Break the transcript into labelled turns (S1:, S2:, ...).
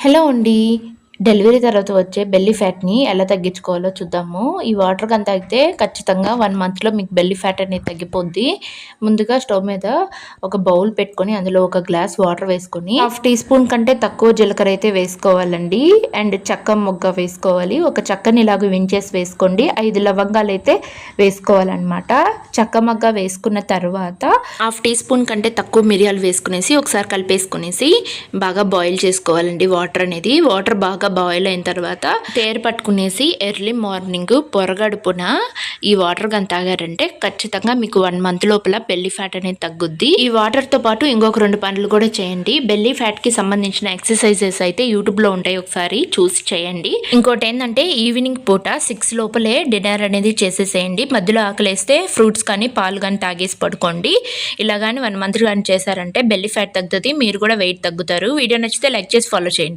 S1: Hello అండి. Delivery తర్వాత వచ్చే బెల్లీ ఫ్యాట్ని ఎలా తగ్గించుకోవాలో చూద్దాము. ఈ వాటర్ కనుక తాగితే ఖచ్చితంగా వన్ మంత్లో మీకు బెల్లీ ఫ్యాట్ అనేది తగ్గిపోద్ది. ముందుగా స్టవ్ మీద ఒక బౌల్ పెట్టుకొని అందులో ఒక గ్లాస్ వాటర్ వేసుకొని హాఫ్ టీ స్పూన్ కంటే తక్కువ జీలకర్ర అయితే వేసుకోవాలండి. అండ్ చక్క మొగ్గ వేసుకోవాలి. ఒక చక్కని ఇలాగ వించేసి వేసుకోండి. ఐదు లవంగాలు అయితే వేసుకోవాలన్నమాట. చక్క మొగ్గ వేసుకున్న తర్వాత హాఫ్ టీ స్పూన్ కంటే తక్కువ మిరియాలు వేసుకునేసి ఒకసారి కలిపేసుకునేసి బాగా బాయిల్ చేసుకోవాలండి వాటర్ అనేది. వాటర్ బాగా బాయిల్ అయిన తర్వాత తేరు పట్టుకునేసి ఎర్లీ మార్నింగ్ పొరగడుపున ఈ వాటర్ కానీ తాగారంటే ఖచ్చితంగా మీకు వన్ మంత్ లోపల బెల్లీ ఫ్యాట్ అనేది తగ్గుద్ది. ఈ వాటర్తో పాటు ఇంకొక రెండు పనులు కూడా చేయండి. బెల్లీ ఫ్యాట్కి సంబంధించిన ఎక్సర్సైజెస్ అయితే యూట్యూబ్లో ఉంటాయి ఒకసారి చూసి చేయండి. ఇంకోటి ఏంటంటే ఈవినింగ్ పూట సిక్స్ లోపలే డిన్నర్ అనేది చేసేసేయండి. మధ్యలో ఆకలేస్తే ఫ్రూట్స్ కానీ పాలు కానీ తాగేసి పడుకోండి. ఇలా కానీ వన్ మంత్ కానీ చేశారంటే బెల్లీ ఫ్యాట్ తగ్గుతుంది మీరు కూడా వెయిట్ తగ్గుతారు. వీడియో నచ్చితే లైక్ చేసి ఫాలో చేయండి.